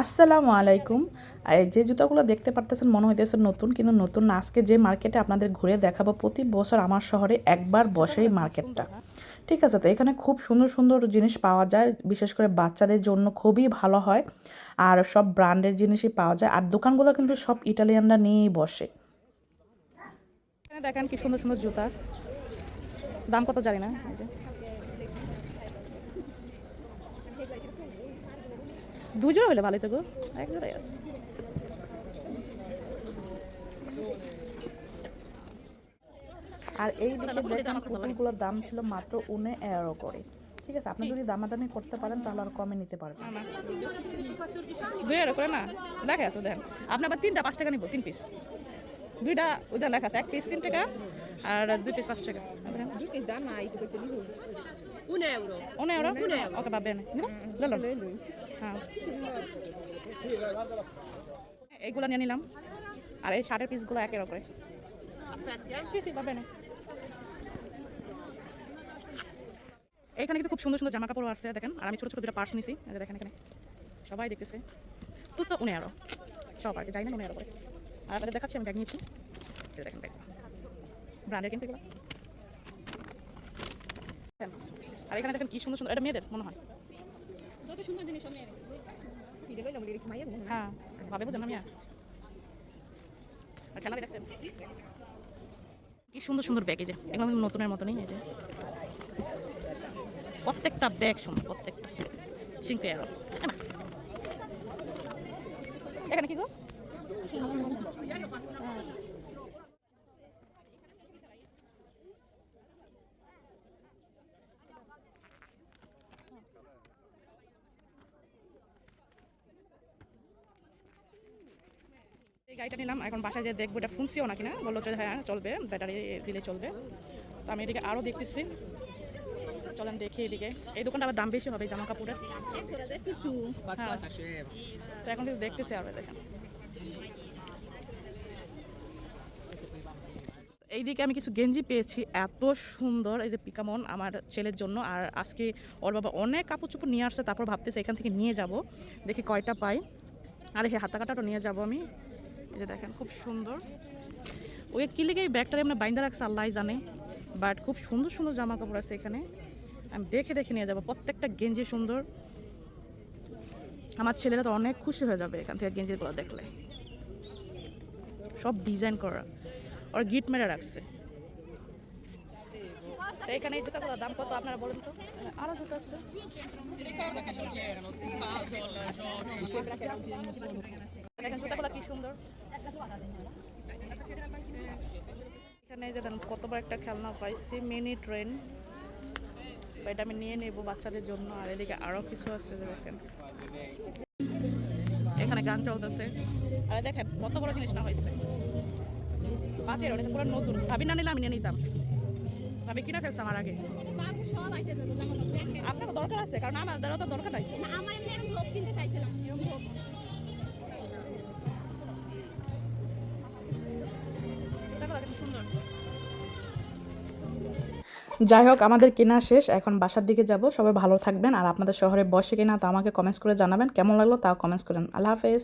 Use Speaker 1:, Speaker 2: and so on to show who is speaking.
Speaker 1: আসসালামু আলাইকুম। যে জুতাগুলো দেখতে পারতেছেন, মনে হইতেছে নতুন, কিন্তু নতুন না। আজকে যে মার্কেটে আপনাদের ঘুরে দেখাবো, প্রতি বছর আমার শহরে একবার বসেই মার্কেটটা। ঠিক আছে, তো এখানে খুব সুন্দর সুন্দর জিনিস পাওয়া যায়, বিশেষ করে বাচ্চাদের জন্য খুবই ভালো হয়। আর সব ব্র্যান্ডের জিনিসই পাওয়া যায়। আর দোকানগুলো কিন্তু সব ইটালিয়ানরা নিয়েই বসে। দেখেন কি সুন্দর সুন্দর জুতা। দাম কত জানি না দুজোড়া হলে ভালোই তো গো এক জোড়াই আছে। আর এই দিকে পুতুলগুলোর দাম ছিল মাত্র উনে এগারো করে। ঠিক আছে আপনি যদি দামাদামি করতে পারেন তাহলে আর কমে নিতে পারবেন। দুই এগারো করে না? দেখা আছে দেখেন। আপনি আবার তিনটা পাঁচ টাকা নিব তিন পিস দুইটা ওইটা লেখা আছে এক পিস তিন টাকা আর দুই পিস পাঁচ টাকা.
Speaker 2: Un euro?
Speaker 1: Ok, va bene. Lolo. হ্যাঁ। এইগুলো নিয়ে নিলাম। আর এই শার্টের পিসগুলো একের bene এইখানে কিন্তু খুব সুন্দর সুন্দর জামা কাপড় আসছে দেখেন। আর আমি ছোট ছোট দুটো পার্স নিছি। দেখেন এখানে। সবাই দেখতেছে। তুই তো উনি আরও। সব আর যাই না উনি আরও করে। আর আপনাদের দেখাচ্ছি আমি ব্যাগ নিয়েছি। দেখেন ব্যাগ ব্র্যান্ডের কিন্তু এগুলো। আর এখানে দেখেন কি সুন্দর সুন্দর এটা মেয়েদের মনে হয়।
Speaker 3: সুন্দর জিনিস আমি
Speaker 1: হ্যাঁ ভাবে বুঝেন আমি আর খেলা দেখতেন কি সুন্দর সুন্দর ব্যাগ এই যে। এগুলো নতুনের মতনই এই যে। প্রত্যেকটা ব্যাগ সুন্দর প্রত্যেকটা। সিঙ্কু এরো এখানে কি গো? এই গাড়িটা নিলাম, এখন বাসায় যে দেখব এটা ফুনসিও নাকি না? বলল হ্যাঁ চলবে, ব্যাটারি দিলে চলবে। তো আমি এদিকে আরও দেখতেছি। চলেন দেখি এদিকে। এই দোকানটা আবার দাম বেশি হবে জামা কাপড়ের হ্যাঁ। তো এখন কিন্তু দেখতেছি আরও দেখেন। এইদিকে আমি কিছু গেঞ্জি পেয়েছি, এত সুন্দর। এই যে পিকামন আমার ছেলের জন্য, আর আজকে ওর বাবা অনেক কাপড় চোপড় নিয়ে আসছে, তারপর ভাবতেছে এখান থেকে নিয়ে যাব, দেখি কয়টা পাই। আর এই হাতা কাটাটা নিয়ে যাব আমি। এই যে দেখেন খুব সুন্দর। ওই কি লেগে এই ব্যাগটা এমনি বাইন্দা রাখছে আল্লাহ জানে। বাট খুব সুন্দর সুন্দর জামা কাপড় আছে এখানে। আমি দেখে দেখে নিয়ে যাব প্রত্যেকটা গেঞ্জি সুন্দর। আমার ছেলেরা তো অনেক খুশি হয়ে যাবে এখান থেকে গেঞ্জিগুলো দেখলে। সব ডিজাইন করা। ওর গিট মেরে রাখছে। এখানে এই জুতাগুলোর দাম কত আপনারা বলুন তো? আরও জুতো আছে। দেখেন জুতাগুলো কি সুন্দর? এখানে যে দেন একটা খেলনা পাইছি মিনি ট্রেন এটা আমি নিয়ে নেব বাচ্চাদের জন্য আর এদিকে আরও কিছু আছে দেখেন। এখানে গান চলতেছে। আর দেখেন কত বড় জিনিস না হয়েছে। বাজে ওটা পুরো নতুন। ভাবি না নিলে আমি নিয়ে নিতাম। ভাবি কিনা ফেলছে আমার আগে। আপনার দরকার আছে কারণ আমাদেরও তো দরকার নাই।
Speaker 3: আমার ভোগ কিনতে চাইছিলাম এরকম ভোগ।
Speaker 1: যাই হোক, আমাদের কেনা শেষ। এখন বাসার দিকে যাব। সবাই ভালো থাকবেন। আর আপনাদের শহরে বসে কিনা তা আমাকে কমেন্টস করে জানাবেন। কেমন লাগল তাও কমেন্টস করেন। আল্লাহ হাফেজ।